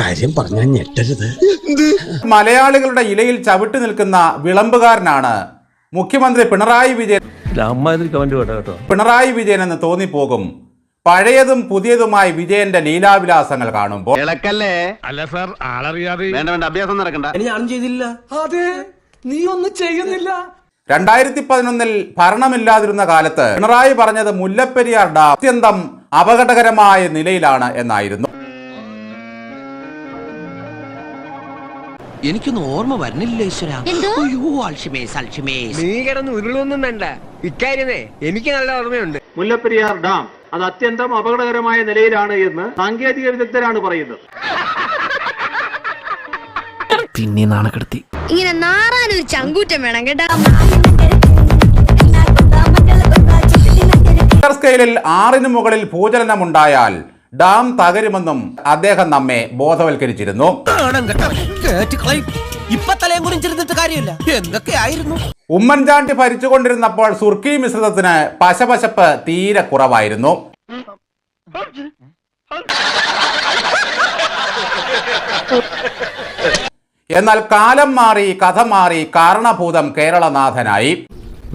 കാര്യം പറഞ്ഞാൽ ഞെട്ടരുത്. മലയാളികളുടെ ഇലയിൽ ചവിട്ടി നിൽക്കുന്ന വിളമ്പുകാരനാണ് മുഖ്യമന്ത്രി പിണറായി വിജയൻ. പിണറായി വിജയൻ എന്ന് തോന്നിപ്പോകും. പഴയതും പുതിയതുമായി വിജയന്റെ ലീലാവിലാസങ്ങൾ കാണുമ്പോൾ. ഇളക്കല്ലേ? അല്ല സാർ ആളറിയാതെ. വേണ്ട വേണ്ട അഭ്യാസം നടക്കണ്ട. ഞാനും ചെയ്തില്ല. രണ്ടായിരത്തി പതിനൊന്നിൽ ഭരണമില്ലാതിരുന്ന കാലത്ത് പിണറായി പറഞ്ഞത് മുല്ലപ്പെരിയാർ ഡാം അത്യന്തം അപകടകരമായ നിലയിലാണ് എന്നായിരുന്നു. എനിക്കൊന്നും ഓർമ്മ വരുന്നില്ല ഈശ്വര. അയ്യോ അൽഷിമേസ് അൽഷിമേസ്. നീ കിടന്ന് ഉരുളൊന്നും വേണ്ട. ഇക്കാര്യമേ എനിക്ക് നല്ല ഓർമ്മയുണ്ട്. മുല്ലപ്പെരിയാർ ഡാം അത് അത്യന്തം അപകടകരമായ നിലയിലാണ് എന്ന് സാങ്കേതിക വിദഗ്ധരാണ് പറയുന്നത്. പിന്നെ നാണക്കെടുത്തി. ഇങ്ങനെ നാറാനൊരു ചങ്കൂറ്റം വേണം കേട്ടാ. സ്കെയിലിൽ ആറിന് മുകളിൽ ഭൂചലനമുണ്ടായാൽ ഡാം തകരുമെന്നും അദ്ദേഹം നമ്മെ ബോധവൽക്കരിച്ചിരുന്നു. ഉമ്മൻചാണ്ടി ഭരിച്ചുകൊണ്ടിരുന്നപ്പോൾ സുർക്കി മിശ്രിതത്തിന് പശപശപ്പ് തീരെ കുറവായിരുന്നു. എന്നാൽ കാലം മാറി കഥ മാറി കാരണഭൂതം കേരളനാഥനായി.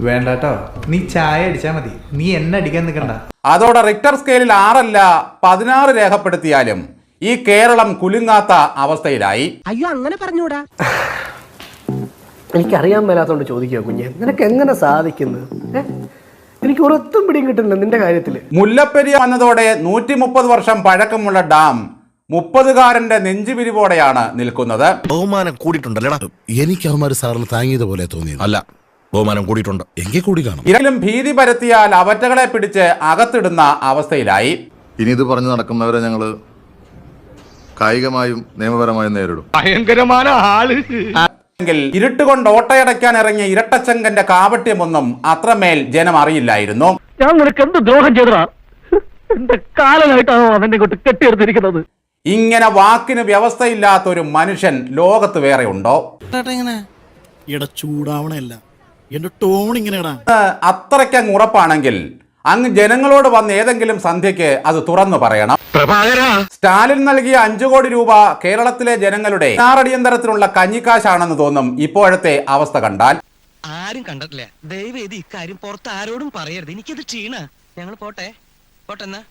വേണ്ടാട്ടോ. നീ ചായ അടിച്ചാ മതി. നീ എന്നെ അടിക്കാൻ നിൽക്കണ്ട അതോടെ റിക്ടർ സ്കെയിലിൽ ആറല്ല പതിനാറ് രേഖപ്പെടുത്തിയാലും ഈ കേരളം കുലുങ്ങാത്ത അവസ്ഥയിലായി. അയ്യോ അങ്ങനെ പറഞ്ഞൂടാ. എനിക്കറിയാൻ മേലാത്തോണ്ട് ചോദിക്കുക കുഞ്ഞെ നിനക്ക് എങ്ങനെ സാധിക്കുന്നു? എനിക്ക് ഒരൊത്തും പിടിയും കിട്ടുന്നില്ല നിന്റെ കാര്യത്തിൽ മുല്ലപ്പെരിയ വന്നതോടെ നൂറ്റി മുപ്പത് വർഷം പഴക്കമുള്ള ഡാം മുപ്പതുകാരന്റെ നെഞ്ചുപിരിവോടെയാണ് നിൽക്കുന്നത്. ബഹുമാനം കൂടിയിട്ടുണ്ടല്ലേടാ. എനിക്ക് അവന്മാർ സാറിന് താങ്ങിയത് പോലെ തോന്നിയത്. അല്ല ബഹുമാനം കൂടിയിട്ടുണ്ട്. എങ്കിൽ കൂടി കാണും. ഇരലും ഭീതി പരത്തിയാൽ അവറ്റകളെ പിടിച്ച് അകത്തിടുന്ന അവസ്ഥയിലായി. ഇനി ഇത് പറഞ്ഞു നടക്കുന്നവരെ ഞങ്ങൾ കായികമായും നിയമപരമായും നേരിടും. ഭയങ്കരമായ ആൾ. എങ്കിൽ ഇരുട്ടുകൊണ്ട് ഓട്ടയടയ്ക്കാൻ ഇറങ്ങിയ ഇരട്ടച്ചങ്കന്റെ കാപട്യമൊന്നും അത്രമേൽ ജനം അറിയില്ലായിരുന്നു ഞാൻ നിനക്ക് എന്ത് ദ്രോഹം ചെയ്തതാ? എന്റെ കാലനായിട്ടാണോ അവന്റെ കൊണ്ട് കെട്ടിയെടുത്തിരിക്കുന്നത്? ഇങ്ങനെ വാക്കിന് വ്യവസ്ഥയില്ലാത്ത ഒരു മനുഷ്യൻ ലോകത്ത് വേറെ ഉണ്ടോ? ഇട ചൂടാവണല്ല എന്റെ ടോൺ ഇങ്ങനെയാണ് അത്രയ്ക്കങ്ങ് ഉറപ്പാണെങ്കിൽ അങ്ങ് ജനങ്ങളോട് വന്ന് ഏതെങ്കിലും സന്ധ്യയ്ക്ക് അത് തുറന്നു പറയണം. സ്റ്റാലിൻ നൽകിയ അഞ്ചു കോടി രൂപ കേരളത്തിലെ ജനങ്ങളുടെ ആറടിയന്തരത്തിലുള്ള കഞ്ഞിക്കാശാണെന്ന് തോന്നും ഇപ്പോഴത്തെ അവസ്ഥ കണ്ടാൽ. ആരും കണ്ടിട്ടില്ല. ദയവേദി ഇക്കാര്യം പുറത്ത് ആരോടും പറയരുത്. എനിക്കത് ക്ഷീണ. ഞങ്ങൾ പോട്ടെ. പോട്ടെന്നാ.